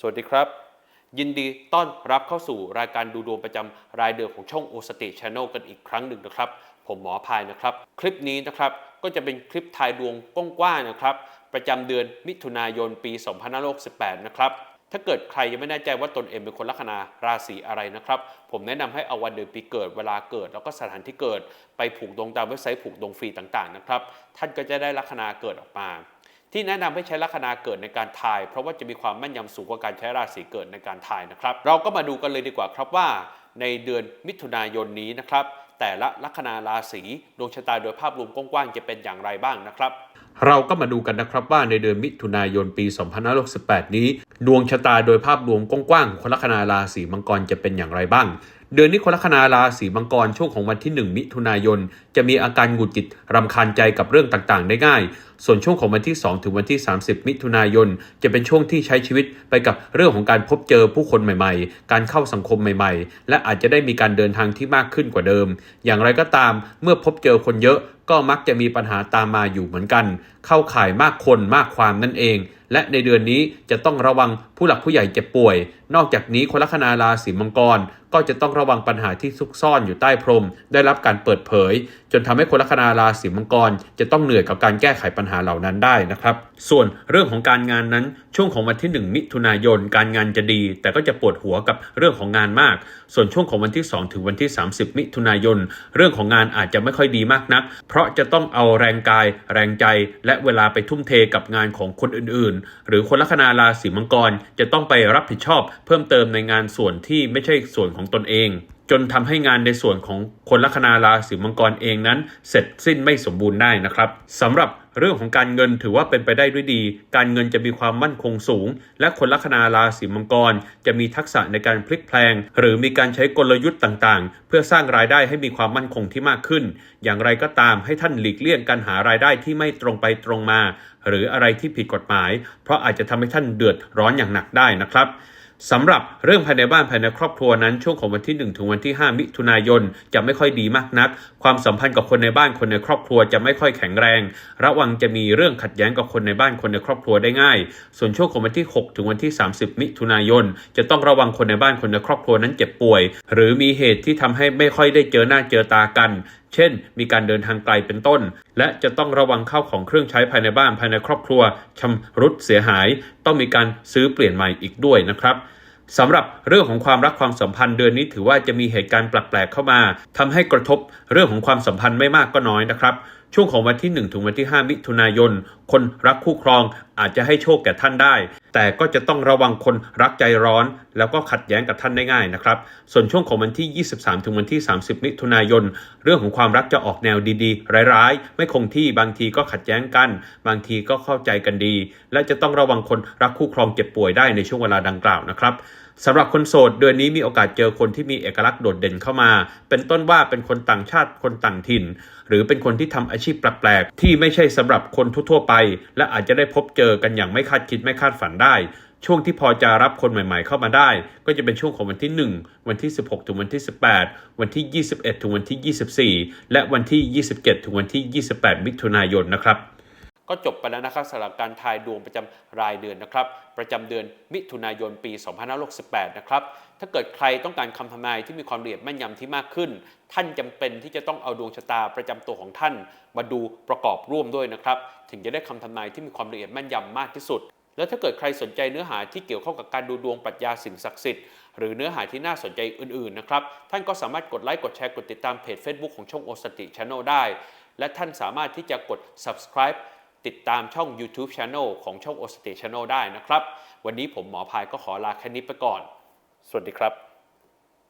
สวัสดีครับ ยินดีต้อนรับเข้าสู่รายการดูดวงประจำรายเดือนของช่องโอสติชานลกันอีกครั้งหนึ่งนะครับ ผมหมอพายนะครับ คลิปนี้นะครับก็จะเป็นคลิปทายดวงกว้างๆนะครับ ประจำเดือนมิถุนายนปี 2568 นะครับถ้าเกิดใครยังไม่แน่ใจว่าตนเองเป็นคนลัคนาราศีอะไรนะครับ ผมแนะนำให้เอาวันเดือนปีเกิดเวลาเกิด แล้วก็สถานที่เกิดไปผูกดวงตามเว็บไซต์ผูกดวงฟรีต่างๆนะครับ ท่านก็จะได้ลัคนาเกิดออกมา ที่แนะนำให้ใช้ลัคนาเกิดในการทาย เพราะว่าจะมีความแม่นยำสูงกว่าการใช้ราศีเกิดในการทายนะครับ เราก็มาดูกันเลยดีกว่าครับว่า ในเดือนมิถุนายนนี้นะครับแต่ละลัคนาราศีดวงชะตาโดยภาพรวมกว้างๆจะเป็นอย่างไรบ้างนะครับ เราก็มาดูกันนะครับว่าในเดือนมิถุนายนปี 2568 นี้ ดวงชะตาโดยภาพรวมกว้างๆของคนลัคนาราศีมังกรจะเป็นอย่างไรบ้าง เดือนนี้คนลัคนาราศีมังกรช่วงของวันที่ 1 มิถุนายน จะมีอาการหงุดหงิดรำคาญใจกับเรื่องต่างๆ ได้ง่าย ส่วนช่วงของวันที่ 2 ถึงวันที่ 30 มิถุนายน จะเป็นช่วงที่ใช้ชีวิตไปกับเรื่องของการพบเจอผู้คนใหม่ๆ การเข้าสังคมใหม่ๆ และอาจจะได้มีการเดินทางที่มากขึ้นกว่าเดิม อย่างไรก็ตามเมื่อพบเจอคนเยอะ ก็มักจะมีปัญหาตามมาอยู่เหมือนกัน เข้าข่ายมากคนมากความนั่นเอง และในเดือนนี้จะต้องระวังผู้หลักผู้ใหญ่เจ็บป่วย นอกจากนี้คนลัคนาราศีมังกร ก็จะต้องระวังปัญหาที่ซุกซ่อนอยู่ใต้พรม ได้รับการเปิดเผย จนทำให้คนลัคนาราศีมังกร จะต้องเหนื่อยกับการแก้ไขปัญหาเหล่านั้นได้นะครับ ส่วนเรื่องของการงานนั้นช่วงของวันที่ 1 มิถุนายนการงานจะดี แต่ก็จะปวดหัวกับเรื่องของงานมาก ส่วนช่วงของวันที่ 2 ถึงวันที่ 30 มิถุนายน เรื่องของงานอาจจะไม่ค่อยดีมากนัก เพราะจะต้องเอาแรงกาย แรงใจ และเวลาไปทุ่มเทกับงานของคนอื่นหรือคนลัคนาราศีมังกรจะต้องไปรับผิดชอบเพิ่มเติมในงานส่วนที่ไม่ใช่ส่วนของตนเอง จนทำให้งานในส่วนของคนลัคนาราศีมังกรเองนั้น เสร็จสิ้นไม่สมบูรณ์ได้นะครับสำหรับเรื่องของการเงินถือว่าเป็นไปได้ด้วยดี การเงินจะมีความมั่นคงสูง และคนลัคนาราศีมังกร จะมีทักษะในการพลิกแพลง หรือมีการใช้กลยุทธ์ต่างๆ เพื่อสร้างรายได้ให้มีความมั่นคงที่มากขึ้น อย่างไรก็ตามให้ท่านหลีกเลี่ยงการหารายได้ที่ไม่ตรงไปตรงมา หรืออะไรที่ผิดกฎหมาย เพราะอาจจะทำให้ท่านเดือดร้อนอย่างหนักได้นะครับ สำหรับเรื่องภายในบ้านภายในครอบครัวนั้นช่วงของวันที่ 1 ถึงวันที่ 5 มิถุนายนจะไม่ค่อยดีมากนัก ความสัมพันธ์กับคนในบ้านคนในครอบครัวจะไม่ค่อยแข็งแรง ระวังจะมีเรื่องขัดแย้งกับคนในบ้านคนในครอบครัวได้ง่าย ส่วนช่วงของวันที่ 6 ถึงวันที่ 30 มิถุนายน จะต้องระวังคนในบ้านคนในครอบครัวนั้นเจ็บป่วย หรือมีเหตุที่ทำให้ไม่ค่อยได้เจอหน้าเจอตากัน เช่น มีการเดินทางไกลเป็นต้น และจะต้องระวังเข้าของเครื่องใช้ภายในบ้านภายในครอบครัวชำรุดเสียหาย ต้องมีการซื้อเปลี่ยนใหม่อีกด้วยนะครับสำหรับเรื่องของความรักความสัมพันธ์เดือนนี้ถือว่าจะมีเหตุการณ์แปลกๆเข้ามาทำให้กระทบเรื่องของความสัมพันธ์ไม่มากก็น้อยนะครับ ช่วงของวันที่ 1 ถึงวันที่ 5 มิถุนายน คนรักคู่ครองอาจจะให้โชคแก่ท่านได้ แต่ก็จะต้องระวังคนรักใจร้อน แล้วก็ขัดแย้งกับท่านได้ง่ายนะครับ ส่วนช่วงของวันที่ 23 ถึงวันที่ 30 มิถุนายน เรื่องของความรักจะออกแนวดีๆ ร้ายๆ ไม่คงที่บางทีก็ขัดแย้งกัน บางทีก็เข้าใจกันดี และจะต้องระวังคนรักคู่ครองเจ็บป่วยได้ในช่วงเวลาดังกล่าวนะครับสำหรับคนโสดเดือนนี้มีโอกาสเจอคนที่มีเอกลักษณ์โดดเด่นเข้ามา เป็นต้นว่าเป็นคนต่างชาติคนต่างถิ่น หรือเป็นคนที่ทำอาชีพแปลกๆที่ไม่ใช่สำหรับคนทั่วๆไป และอาจจะได้พบเจอกันอย่างไม่คาดคิดไม่คาดฝันได้ช่วงที่พอจะรับคนใหม่ๆเข้ามาได้ ก็จะเป็นช่วงของวันที่ 1 วันที่ 16 ถึงวันที่ 18 วันที่ 21 ถึงวันที่ 24 และวันที่ 27 ถึงวันที่ 28 มิถุนายนนะครับก็จบไปแล้วนะครับสำหรับการทายดวงประจำรายเดือนนะครับ ประจำเดือนมิถุนายนปี 2568 นะครับ ถ้าเกิดใครต้องการคำทำนายที่มีความละเอียดแม่นยำที่มากขึ้น ท่านจำเป็นที่จะต้องเอาดวงชะตาประจำตัวของท่าน มาดูประกอบร่วมด้วยนะครับ ถึงจะได้คำทำนายที่มีความละเอียดแม่นยำมากที่สุด แล้วถ้าเกิดใครสนใจเนื้อหาที่เกี่ยวข้องกับการดูดวงปรัชญาสิ่งศักดิ์สิทธิ์หรือเนื้อหาที่น่าสนใจอื่นๆนะครับท่านก็สามารถกดไลค์กดแชร์กดติดตามเพจ Facebook ของช่องโอสติช n นลได้ และท่านสามารถที่จะกด subscribe ติดตามช่อง YouTube Channel ของช่อง o s t a t Channel ได้นะครับ วันนี้ผมหมอพายก็ขอลาแค่นี้ไปก่อน สวัสดีครับ